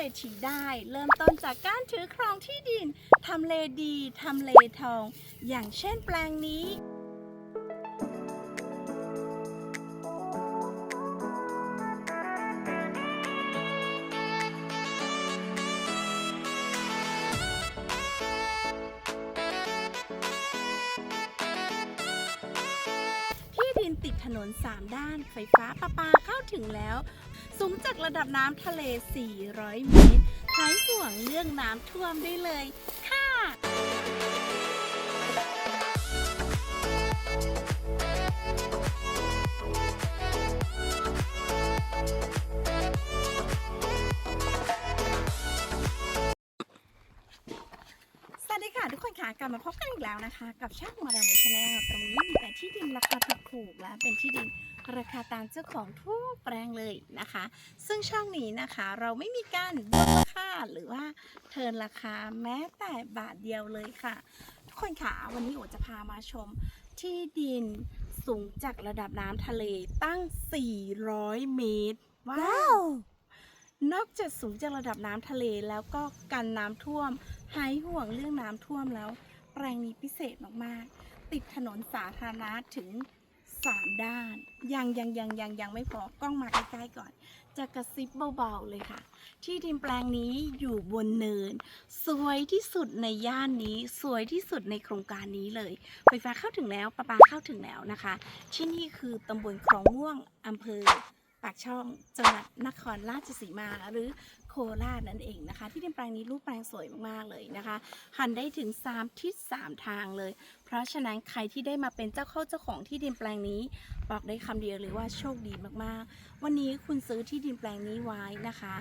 รษฐีได้ เริ่มต้นจากการถือครองที่ดินทำเลดีทำเลทอง อย่างเช่นแปลงนี้ที่ดินติดถนน 3 ด้าน ไฟฟ้าประปาเข้าถึงแล้ว สูงจากระดับน้ำทะเล 400 เมตรหายห่วงเรื่องน้ำท่วมได้เลยค่ะ มาพบกันอีกแล้วนะคะ กับช่างมาดามชาแนลตรงนี้มีแต่ที่ดินราคาถูกๆและเป็นที่ดินราคาตามเจ้าของทุกแปลงเลยนะคะ ซึ่งช่องนี้นะคะเราไม่มีการลดราคาหรือว่าเทิร์นราคาแม้แต่บาทเดียวเลยค่ะทุกคนค่ะวันนี้โอจะพามาชมที่ดินสูงจากระดับน้ำทะเลตั้ง 400 เมตร ว้าวนอกจากสูงจากระดับน้ำทะเลแล้วก็กันน้ำท่วมหายห่วงเรื่องน้ำท่วมแล้ว แปลงนี้พิเศษมากๆ ติดถนนสาธารณะถึง 3 ด้าน ยังยังยังยังยังไม่พอกล้องมาใกล้ๆก่อน จะกระซิบเบาๆเลยค่ะ ที่ดินแปลงนี้อยู่บนเนิน สวยที่สุดในย่านนี้ สวยที่สุดในโครงการนี้เลยไฟฟ้าเข้าถึงแล้วประปาเข้าถึงแล้วนะคะ ที่นี่คือตำบลคลองม่วงอำเภอ ปากช่องจังหวัดนครราชสีมาหรือโคราชนั่นเองนะคะ ที่ดินแปลงนี้รูปแปลงสวยมากๆเลยนะคะ หันได้ถึง3ทิศ3ทางเลย เพราะฉะนั้นใครที่ได้มาเป็นเจ้าเข้าเจ้าของที่ดินแปลงนี้บอกได้คำเดียวเลยว่าโชคดีมากๆ วันนี้คุณซื้อที่ดินแปลงนี้ไว้นะคะ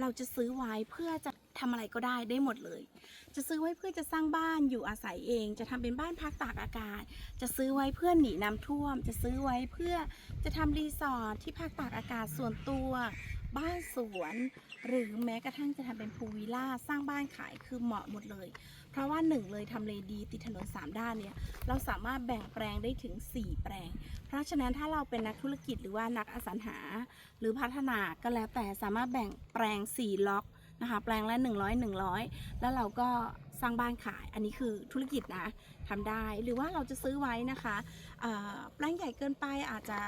เราจะซื้อไว้เพื่อจะ ทำอะไรก็ได้ได้หมดเลย จะซื้อไว้เพื่อจะสร้างบ้านอยู่อาศัยเอง จะทำเป็นบ้านพักตากอากาศ จะซื้อไว้เพื่อหนีน้ำท่วม จะซื้อไว้เพื่อจะทำรีสอร์ทที่พักตากอากาศส่วนตัว บ้านสวน หรือแม้กระทั่งจะทำเป็นพูลวิลล่าสร้างบ้านขายคือเหมาะหมดเลย เพราะว่าหนึ่งเลยทำเลดีติดถนนสามด้านเนี่ยเราสามารถแบ่งแปลงได้ถึง 4 แปลง เพราะฉะนั้นถ้าเราเป็นนักธุรกิจหรือว่านักอสังหา หรือพัฒนาก็แล้วแต่สามารถแบ่งแปลง 4 ล็อก นะคะ แปลงละ 100 100 แล้วเราก็สร้างบ้านขาย อันนี้คือธุรกิจนะทำได้ หรือว่าเราจะซื้อไว้นะคะแปลงใหญ่เกินไปอาจจะ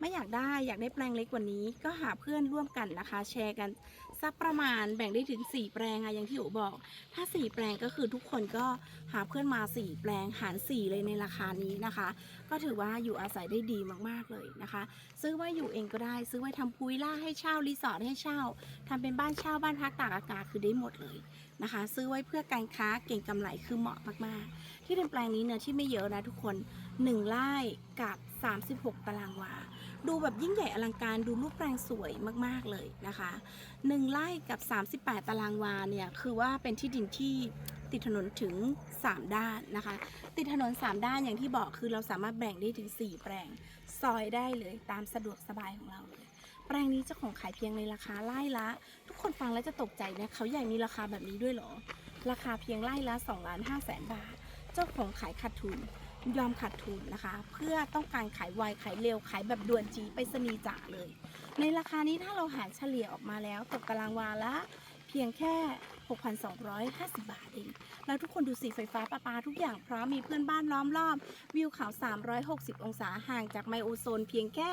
ไม่อยากได้ อยากได้แปลงเล็กกว่านี้ ก็หาเพื่อนร่วมกันนะคะ แชร์กันสักประมาณแบ่งได้ถึง 4 แปลงอะอย่างที่โอบอก ถ้า 4 แปลงก็คือทุกคนก็หาเพื่อนมา 4 แปลงหาร 4 เลยในราคานี้นะคะ ก็ถือว่าอยู่อาศัยได้ดีมากๆเลยนะคะ ซื้อไว้อยู่เองก็ได้ ซื้อไว้ทำพูวิลล่าให้เช่ารีสอร์ทให้เช่าทำเป็นบ้านเช่าบ้านพักตากอากาศคือได้หมดเลยนะคะ ซื้อไว้เพื่อการค้าเก่งกำไรคือเหมาะมากๆ ที่ดินแปลงนี้เนื้อที่ไม่เยอะนะทุกคน 1ไร่กับ 36 ตารางวา ดูแบบยิ่งใหญ่อลังการดูรูปแปลงสวยมากๆเลยนะคะ 1ไร่กับ 38 ตารางวาเนี่ยคือว่าเป็นที่ดินที่ ติดถนนถึง 3 ด้านนะคะ ติดถนน 3 ด้านอย่างที่บอกคือเราสามารถแบ่งได้ถึง 4 แปลง ซอยได้เลยตามสะดวกสบายของเราเลยแปลงนี้เจ้าของขายเพียงในราคาไร่ละ ทุกคนฟังแล้วจะตกใจนะเขาใหญ่มีราคาแบบนี้ด้วยเหรอ ราคาเพียงไร่ละ2ล้าน5แสนบาท เจ้าของขายขาดทุนยอมขาดทุนนะคะ เพื่อต้องการขายไวขายเร็วขายแบบด่วนจีไปสนีจ่าเลย ในราคานี้ถ้าเราหารเฉลี่ยออกมาแล้วตกตารางวาละ พียงแค่ 6,250 บาทเอง แล้วทุกคนดูสีไฟฟ้าประปาทุกอย่างพร้อมมีเพื่อนบ้านล้อมรอบ วิวเขา 360 องศาห่างจากไมโอโซน เพียงแค่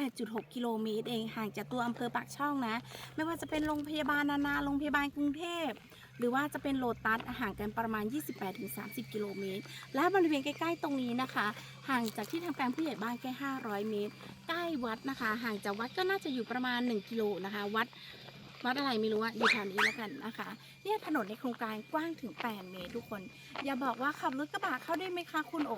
8.6 กิโลเมตรเองห่างจากตัวอำเภอปากช่องนะ ไม่ว่าจะเป็นโรงพยาบาลนานาโรงพยาบาลกรุงเทพ หรือว่าจะเป็นโลตัสห่างกันประมาณ 28-30 กิโลเมตร และบริเวณใกล้ๆตรงนี้นะคะ ห่างจากที่ทำการผู้ใหญ่บ้านแค่ 500 เมตร ใกล้วัดนะคะ ห่างจากวัดก็น่าจะอยู่ประมาณ 1 กิโลนะคะ วัด วัดอะไรไม่รู้อะอยู่แถวนี้แล้วกันนะคะ เนี่ยถนนในโครงการกว้างถึง 8 เมตรทุกคน อย่าบอกว่าขับรถกระบะเข้าได้ไหมคะคุณโอ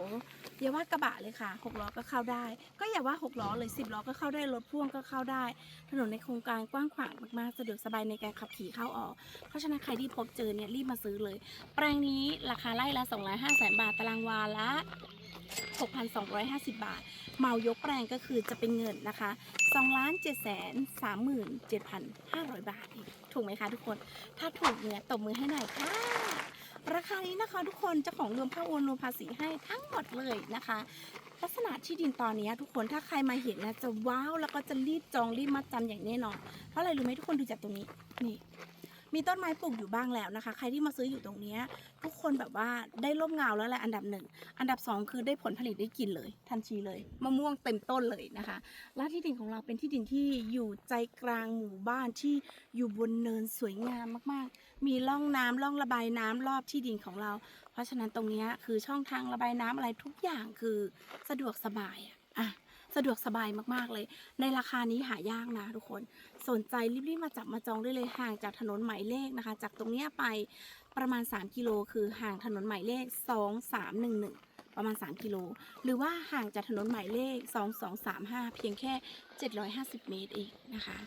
อย่าว่ากระบะเลยค่ะ6ล้อก็เข้าได้ ก็อย่าว่า 6ล้อเลย 10ล้อก็เข้าได้รถพ่วงก็เข้าได้ ถนนในโครงการกว้างขวางมากๆสะดวกสบายในการขับขี่เข้าออก เพราะฉะนั้นใครที่พบเจอเนี่ยรีบมาซื้อเลย แปลงนี้ราคาไร่ละ2 5 0 0 0 0บาทตารางวาละ6,250 บาท เมายกแปลงก็คือจะเป็นเงินนะคะ2,737,500 บาทอีก ถูกไหมคะทุกคน ถ้าถูกเนี่ยตบมือให้หน่อยค่ะ ราคานี้นะคะทุกคนเจ้าของรวมค่าโอนรวมภาษีให้ทั้งหมดเลยนะคะลักษณะที่ดินตอนนี้ทุกคนถ้าใครมาเห็นนะจะว้าวแล้วก็จะรีบจองรีบมัดจำอย่างแน่นอนเพราะอะไรรู้ไหมทุกคนดูจากตรงนี้นี่ มีต้นไม้ปลูกอยู่บ้างแล้วนะคะ ใครที่มาซื้ออยู่ตรงนี้ทุกคนแบบว่าได้ร่มเงาแล้วแหละอันดับหนึ่งอันดับสองคือได้ผลผลิตได้กินเลย ทันทีเลยมะม่วงเต็มต้นเลยนะคะและที่ดินของเราเป็นที่ดินที่อยู่ใจกลางหมู่บ้านที่อยู่บนเนินสวยงามมากๆ มีร่องน้ำร่องระบายน้ำรอบที่ดินของเรา เพราะฉะนั้นตรงนี้คือช่องทางระบายน้ำอะไรทุกอย่างคือสะดวกสบายอะอะ สะดวกสบายมากๆเลย ในราคานี้หายากนะทุกคนสนใจรีบๆมาจับมาจองได้เลยห่างจากถนนหมายเลขนะคะ จากตรงเนี้ยไปประมาณ 3 กิโลคือห่างถนนหมายเลข 2311 ประมาณ 3 กิโล หรือว่าห่างจากถนนหมายเลข 2235 เพียงแค่ 750 เมตรเองนะคะ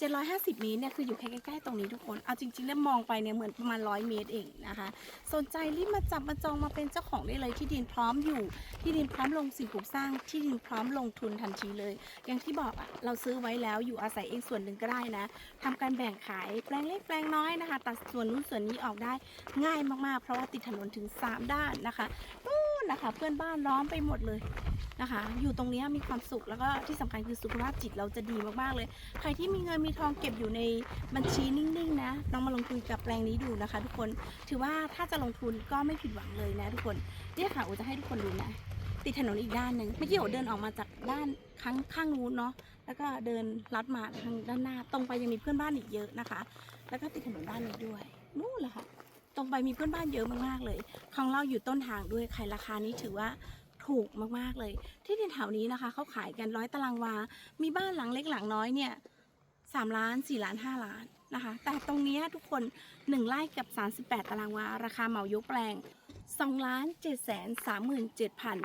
750 เมตรเนี่ยคืออยู่แค่ใกล้ๆตรงนี้ทุกคน เอาจริงๆแล้วมองไปเนี่ยเหมือนประมาณ 100 เมตรเองนะคะ สนใจรีบมาจับมาจองมาเป็นเจ้าของได้เลยที่ดินพร้อมอยู่ ที่ดินพร้อมลงสิ่งปลูกสร้าง ที่ดินพร้อมลงทุนทันทีเลย อย่างที่บอกอะเราซื้อไว้แล้วอยู่อาศัยเองส่วนหนึ่งก็ได้นะทำการแบ่งขายแปลงเล็กแปลงน้อยนะคะ ตัดส่วนนู้นส่วนนี้ออกได้ง่ายมากๆ เพราะว่าติดถนนถึง 3 ด้านนะคะ นะคะ เพื่อนบ้านล้อมไปหมดเลยนะคะ อยู่ตรงนี้มีความสุขแล้วก็ที่สำคัญคือสุขภาพจิตเราจะดีมากๆเลย ใครที่มีเงินมีทองเก็บอยู่ในบัญชีนิ่งๆนะลองมาลงทุนกับแปลงนี้ดูนะคะ ทุกคนถือว่าถ้าจะลงทุนก็ไม่ผิดหวังเลยนะทุกคนเนี่ยค่ะโอจะให้ทุกคนดูนะติดถนนอีกด้านหนึ่งเมื่อกี้โอเดินออกมาจากด้านข้างข้างนู้นเนาะแล้วก็เดินลัดมาทางด้านหน้า ตรงไปยังมีเพื่อนบ้านอีกเยอะนะคะ แล้วก็ติดถนนด้านนี้ด้วยนู่นแหละค่ะ ตรงไปมีเพื่อนบ้านเยอะมากๆเลย ของเราอยู่ต้นทางด้วยขายราคานี้ถือว่าถูกมากๆเลย ที่ดินแถวนี้นะคะเขาขายกันร้อยตารางวา มีบ้านหลังเล็กหลังน้อยเนี่ยสามล้านสี่ล้านห้าล้านนะคะ แต่ตรงนี้ทุกคนหนึ่งไร่กับ38ตารางวา ราคาเหมายกแปลง2ล้านเจ็ดแสนสามหมื่นเจ็ดพัน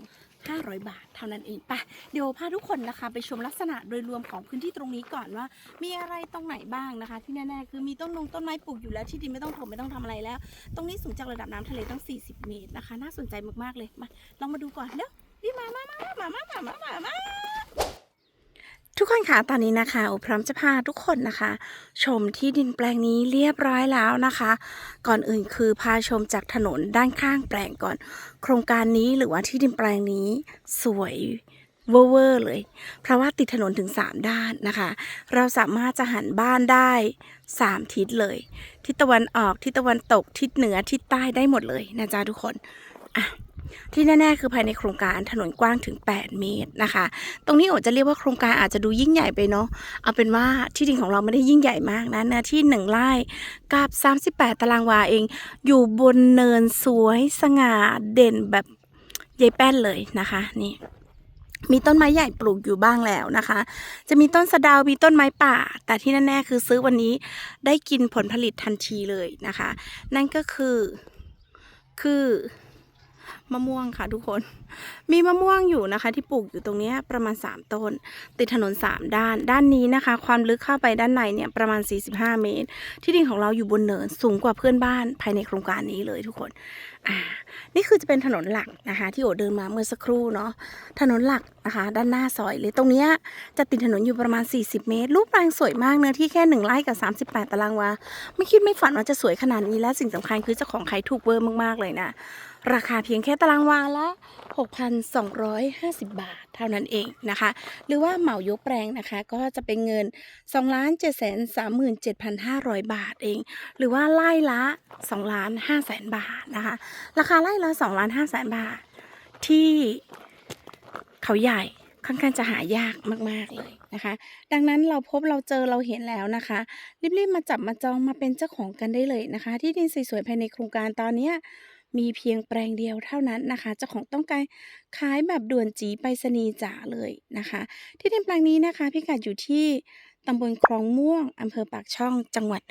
500 บาทเท่านั้นเองปะเดี๋ยวพาทุกคนนะคะ ไปชมลักษณะโดยรวมของพื้นที่ตรงนี้ก่อนว่า มีอะไรตรงไหนบ้างนะคะ ที่แน่ๆคือมีต้นนงต้นไม้ปลูกอยู่แล้วที่ดินไม่ต้องถมไม่ต้องทำอะไรแล้ว ตรงนี้สูงจากระดับน้ำทะเลตั้ง 40 เมตรนะคะ น่าสนใจมากๆเลยมาลองมาดูก่อนเด้อรีบมามามามามามามามามา ทุกคนคะตอนนี้นะคะอุพร้อมจะพาทุกคนนะคะ ชมที่ดินแปลงนี้เรียบร้อยแล้วนะคะ ก่อนอื่นคือพาชมจากถนนด้านข้างแปลงก่อน โครงการนี้หรือว่าที่ดินแปลงนี้สวยเวอร์เลย เพราะว่าติดถนนถึง 3 ด้านนะคะ เราสามารถจะหันบ้านได้ 3 ทิศเลย ทิศตะวันออกทิศตะวันตกทิศเหนือทิศใต้ได้หมดเลยนะจ๊ะทุกคนอะ ที่แน่ๆคือภายในโครงการถนนกว้างถึง 8 เมตรนะคะ ตรงนี้โอจะเรียกว่าโครงการอาจจะดูยิ่งใหญ่ไปเนาะเอาเป็นว่าที่ดินของเราไม่ได้ยิ่งใหญ่มากนะนื้อที่หนึ่งไร่กับ 38 ตารางวาเอง อยู่บนเนินสวยสง่าเด่นแบบยายแป้นเลยนะคะนี่มีต้นไม้ใหญ่ปลูกอยู่บ้างแล้วนะคะ จะมีต้นสะดาว มีต้นไม้ป่า แต่ที่แน่ๆคือซื้อวันนี้ได้กินผลผลิตทันทีเลยนะคะ นั่นก็คือคือ มะม่วงค่ะทุกคน มีมะม่วงอยู่นะคะ ที่ปลูกอยู่ตรงนี้ประมาณ 3 ต้น ติดถนน 3 ด้าน ด้านนี้นะคะ ความลึกเข้าไปด้านในเนี่ยประมาณ 45 เมตร ที่ดินของเราอยู่บนเนินสูงกว่าเพื่อนบ้านภายในโครงการนี้เลยทุกคนอ่านี่คือจะเป็นถนนหลักนะคะ ที่โอเดินมาเมื่อสักครู่เนาะถนนหลักนะคะ ด้านหน้าซอยเลยตรงนี้จะติดถนนอยู่ประมาณ 40 เมตร รูปแปลงสวยมากเนื้อที่แค่1ไร่กับ 38 ตารางวาไม่คิดไม่ฝันว่าจะสวยขนาดนี้และสิ่งสำคัญคือเจ้าของขายถูกเวอร์มากๆเลยนะ ราคาเพียงแค่ตารางวาละ 6,250 บาทเท่านั้นเองนะคะ หรือว่าเหมายกแปลงนะคะ ก็จะเป็นเงิน 2 7 3 7 5 0 0 บาทเอง หรือว่าไล่ละ2ล้าน5แสนบาทนะคะ ราคาไล่ละ2ล้าน5แสนบาท ที่เขาใหญ่ค่อนข้างจะหายากมาก ๆ เลยนะคะ ดังนั้นเราพบเราเจอเราเห็นแล้วนะคะ รีบ ๆ มาจับมาจองมาเป็นเจ้าของกันได้เลยนะคะ ที่ดินสวยๆภายในโครงการตอนนี้ มีเพียงแปลงเดียวเท่านั้นนะคะเจ้าของต้องการขายแบบด่วนจีไปรษณีย์จ๋าเลยนะคะ ที่ดินแปลงนี้นะคะพิกัดอยู่ที่ตำบลคลองม่วงอำเภอปากช่อง จังหวัด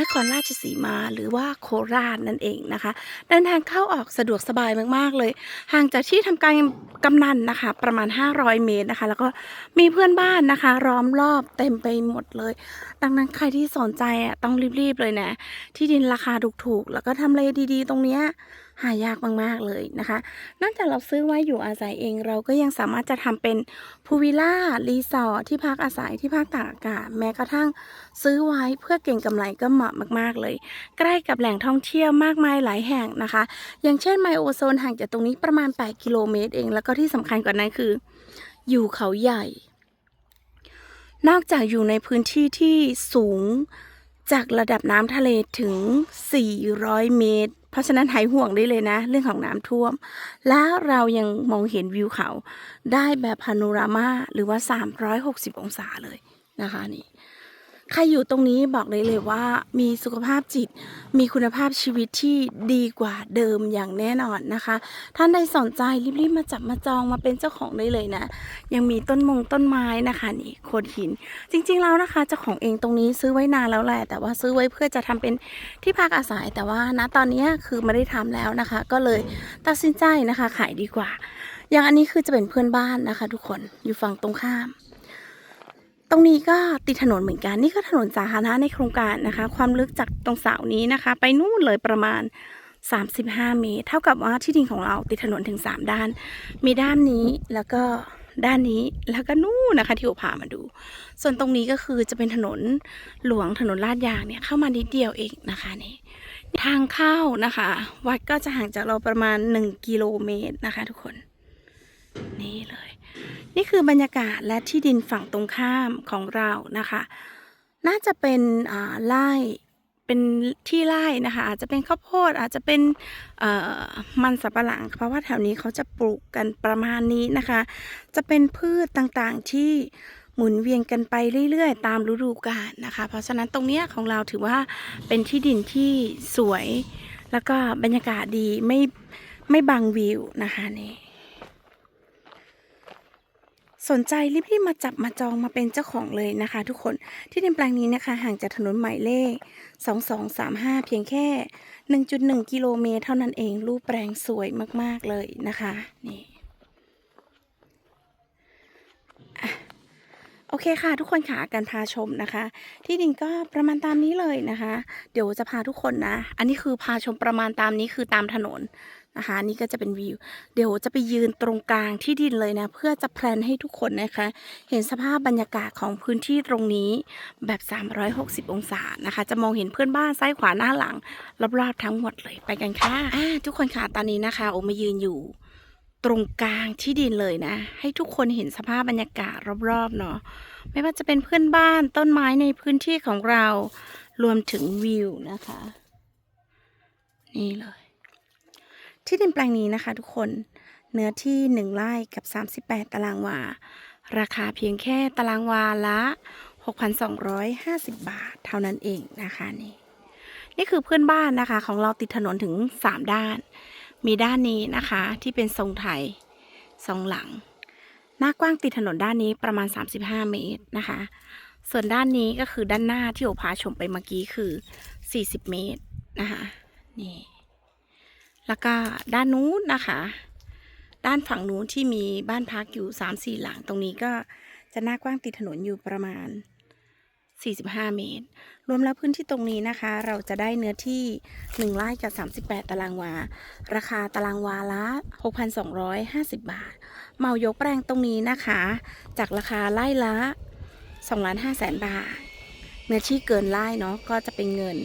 นครราชสีมา หรือว่าโคราชนั่นเองนะคะเดินทางเข้าออกสะดวกสบายมาก ๆ เลย ห่างจากที่ทำการกำนันนะคะ ประมาณ 500 เมตรนะคะ แล้วก็มีเพื่อนบ้านนะคะล้อมรอบเต็มไปหมดเลย ดังนั้นใครที่สนใจอะต้องรีบ ๆ เลยนะ ที่ดินราคาถูกๆ แล้วก็ทำเลดี ๆ ตรงเนี้ย หายากมากๆเลยนะคะ นอกจากเราซื้อไว้อยู่อาศัยเองเราก็ยังสามารถจะทำเป็นพูวิลล่ารีสอร์ทที่พักอาศัยที่พักตากอากาศ แม้กระทั่งซื้อไว้เพื่อเก่งกำไรก็เหมาะมากๆเลย ใกล้กับแหล่งท่องเที่ยวมากมายหลายแห่งนะคะ อย่างเช่นไมโอโซนห่างจากตรงนี้ประมาณ 8 กิโลเมตรเอง แล้วก็ที่สำคัญกว่านั้นคือ อยู่เขาใหญ่ นอกจากอยู่ในพื้นที่ที่สูง จากระดับน้ำทะเลถึง 400 เมตร เพราะฉะนั้นหายห่วงได้เลยนะ เรื่องของน้ำท่วม แล้วเรายังมองเห็นวิวเขา ได้แบบพาโนรามาหรือว่า 360 องศาเลยนะคะนี่ ใครอยู่ตรงนี้บอกเลยเลยว่ามีสุขภาพจิต มีคุณภาพชีวิตที่ดีกว่าเดิมอย่างแน่นอนนะคะ ท่านใดสนใจรีบๆมาจับมาจองมาเป็นเจ้าของได้เลยนะ ยังมีต้นมงต้นไม้นะคะนี่โขดหิน จริงๆแล้วนะคะเจ้าของเองตรงนี้ซื้อไว้นานแล้วแหละแต่ว่าซื้อไว้เพื่อจะทำเป็นที่พักอาศัยแต่ว่าณตอนนี้คือไม่ได้ทำแล้วนะคะ ก็เลยตัดสินใจนะคะขายดีกว่า อย่างอันนี้คือจะเป็นเพื่อนบ้านนะคะ ทุกคนอยู่ฝั่งตรงข้าม ตรงนี้ก็ติดถนนเหมือนกันนี่ก็ถนนสาธารณะในโครงการนะคะ ความลึกจากตรงเสานี้นะคะ ไปนู่นเลยประมาณ 35 เมตร เท่ากับว่าที่ดินของเราติดถนนถึง 3 ด้าน มีด้านนี้แล้วก็ด้านนี้แล้วก็นู่นนะคะที่โอพามาดู ส่วนตรงนี้ก็คือจะเป็นถนนหลวงถนนลาดยางเนี่ยเข้ามานิดเดียวเองนะคะนี่ทางเข้านะคะ วัดก็จะห่างจากเราประมาณ 1 กิโลเมตรนะคะ ทุกคน นี่เลย นี่คือบรรยากาศและที่ดินฝั่งตรงข้ามของเรานะคะ น่าจะเป็นอ่าไร่เป็นที่ไร่นะคะ อาจจะเป็นข้าวโพดอาจจะเป็นอ่อมันสับปะหลัง เพราะว่าแถวนี้เขาจะปลูกกันประมาณนี้นะคะ จะเป็นพืชต่างๆที่หมุนเวียนกันไปเรื่อยๆ ตามฤดูกาลนะคะ เพราะฉะนั้นตรงเนี้ยของเราถือว่าเป็นที่ดินที่สวย แล้วก็บรรยากาศดีไม่ไม่บังวิวนะคะนี่ สนใจรีบๆมาจับมาจองมาเป็นเจ้าของเลยนะคะ ทุกคนที่ดินแปลงนี้นะคะ ห่างจากถนนหมายเลข 2235 เพียงแค่ 1.1 กิโลเมตรเท่านั้นเองรูปแปลงสวยมากๆเลยนะคะนี่โอเคค่ะ ทุกคนค่ะการพาชมนะคะ ที่ดินก็ประมาณตามนี้เลยนะคะ เดี๋ยวจะพาทุกคนนะ อันนี้คือพาชมประมาณตามนี้คือตามถนน นะคะนี่ก็จะเป็นวิว เดี๋ยวจะไปยืนตรงกลางที่ดินเลยนะ เพื่อจะแพลนให้ทุกคนนะคะ เห็นสภาพบรรยากาศของพื้นที่ตรงนี้แบบ 360 องศานะคะ จะมองเห็นเพื่อนบ้านซ้ายขวาหน้าหลังรอบๆทั้งหมดเลยไปกันค่ะทุกคนค่ะตอนนี้นะคะ โอมายืนอยู่ตรงกลางที่ดินเลยนะ ให้ทุกคนเห็นสภาพบรรยากาศรอบๆเนาะไม่ว่าจะเป็นเพื่อนบ้านต้นไม้ในพื้นที่ของเรา รวมถึงวิวนะคะ นี่เลย ที่ดินแปลงนี้นะคะทุกคนเนื้อที่ 1ไร่กับ 38 ตารางวา ราคาเพียงแค่ตารางวาละ 6,250 บาท เท่านั้นเองนะคะนี่นี่คือเพื่อนบ้านนะคะของเราติดถนนถึง 3 ด้าน มีด้านนี้นะคะที่เป็นทรงไทยทรงหลัง หน้ากว้างติดถนนด้านนี้ประมาณ 35 เมตรนะคะ ส่วนด้านนี้ก็คือด้านหน้าที่โอพาชมไปเมื่อกี้คือ 40 เมตรนะคะนี่ แล้วก็ด้านนู้นนะคะ ด้านฝั่งนู้นที่มีบ้านพักอยู่สามสี่หลังตรงนี้ก็จะหน้ากว้างติดถนนอยู่ประมาณ 45 เมตร รวมแล้วพื้นที่ตรงนี้นะคะ เราจะได้เนื้อที่ 1 ไร่กับ 38 ตารางวา ราคาตารางวาละ 6,250 บาท เมายกแปลงตรงนี้นะคะ จากราคาไร่ละ2ล้าน5แสนบาท เนื้อที่เกินไร่เนาะก็จะเป็นเงิน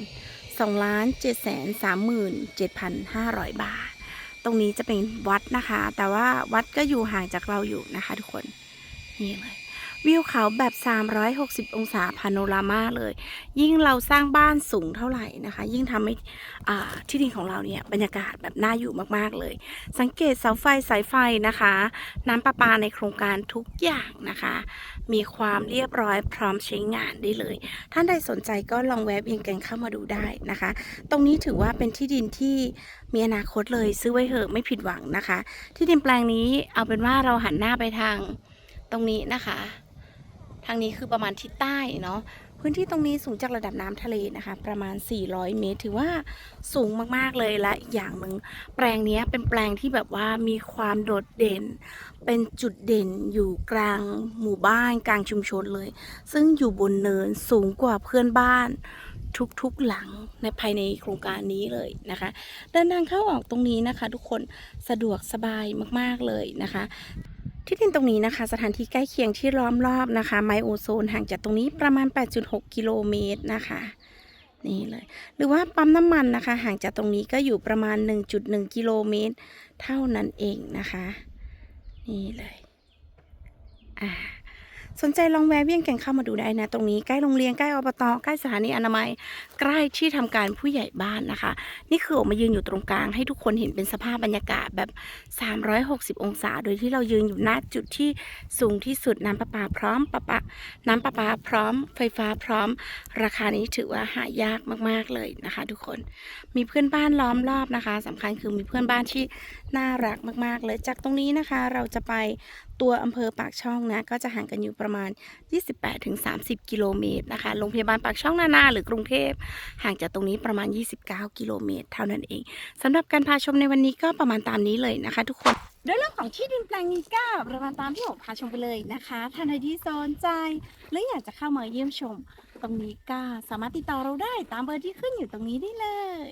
2ล้าน7แสน3หมื่น7,500 บาท ตรงนี้จะเป็นวัดนะคะ แต่ว่าวัดก็อยู่ห่างจากเราอยู่นะคะทุกคน นี่เลย วเขาแบบ 360 องศาพาโนรามาเลย ยิ่งเราสร้างบ้านสูงเท่าไหร่นะคะ ยิ่งทำให้ที่ดินของเราเนี่ยบรรยากาศแบบน่าอยู่มากๆเลย สังเกตเสาไฟสายไฟนะคะ น้ำประปาในโครงการทุกอย่างนะคะ มีความเรียบร้อยพร้อมใช้งานได้เลย ท่านใดสนใจก็ลองแวะเวียนกันเข้ามาดูได้นะคะ ตรงนี้ถือว่าเป็นที่ดินที่มีอนาคตเลยซื้อไว้เถอะไม่ผิดหวังนะคะ ที่ดินแปลงนี้เอาเป็นว่าเราหันหน้าไปทางตรงนี้นะคะางนี้คือประมาณทิศใต้เนาะพื้นที่ตรงนี้สูงจากระดับน้ำทะเลนะคะ ประมาณ 400 เมตร ถือว่าสูงมากๆเลยและอีกอย่างหนึ่งแปลงนี้เป็นแปลงที่แบบว่ามีความโดดเด่น เป็นจุดเด่นอยู่กลางหมู่บ้านกลางชุมชนเลย ซึ่งอยู่บนเนินสูงกว่าเพื่อนบ้านทุกๆหลังในภายในโครงการนี้เลยนะคะเดินทางเข้าออกตรงนี้นะคะ ทุกคนสะดวกสบายมากๆเลยนะคะ ที่ดินตรงนี้นะคะ สถานที่ใกล้เคียงที่ล้อมรอบนะคะ ไมโอโซนห่างจากตรงนี้ประมาณ 8.6 กิโลเมตรนะคะ นี่เลย หรือว่าปั๊มน้ำมันนะคะ ห่างจากตรงนี้ก็อยู่ประมาณ 1.1 กิโลเมตร เท่านั้นเองนะคะ นี่เลย อ่า สนใจลองแวะเวียนกันเข้ามาดูได้นะ ตรงนี้ใกล้โรงเรียนใกล้อบตใกล้สถานีอนามัย ใกล้ที่ทำการผู้ใหญ่บ้านนะคะ นี่คือออกมายืนอยู่ตรงกลาง ให้ทุกคนเห็นเป็นสภาพบรรยากาศแบบ 360 องศา โดยที่เรายืนอยู่หน้าจุดที่สูงที่สุดน้ำประปาพร้อมประปาน้ำประปาพร้อม ไฟฟ้าพร้อม ราคานี้ถือว่าหายากมากๆเลยนะคะ ทุกคนมีเพื่อนบ้านล้อมรอบนะคะสำคัญคือมีเพื่อนบ้านที่น่ารักมาก ๆ เลยจากตรงนี้นะคะเราจะไปตัวอำเภอปากช่องนะก็จะห่างกันอยู่ประมาณ 28-30 กิโลเมตรนะคะโรงพยาบาลปากช่องนานาหรือกรุงเทพห่างจากตรงนี้ประมาณ 29 กิโลเมตร เท่านั้นเองสำหรับการพาชมในวันนี้ก็ประมาณตามนี้เลยนะคะ ทุกคนโดยเรื่องของที่ดินแปลงนี้ก็ประมาณตามที่ผมพาชมไปเลยนะคะท่านใดที่สนใจ หรืออยากจะเข้ามาเยี่ยมชม ตรงนี้ก็สามารถติดต่อเราได้ตามเบอร์ที่ขึ้นอยู่ตรงนี้ได้เลย